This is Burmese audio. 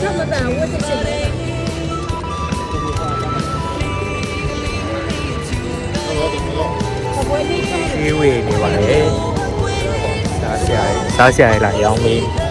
ချက်မတန်ဝတ်သိချက်တယ်ဒီဝေနေပါလေစားဆရာကြီးစားဆရာကြီးလာရောင်းလေး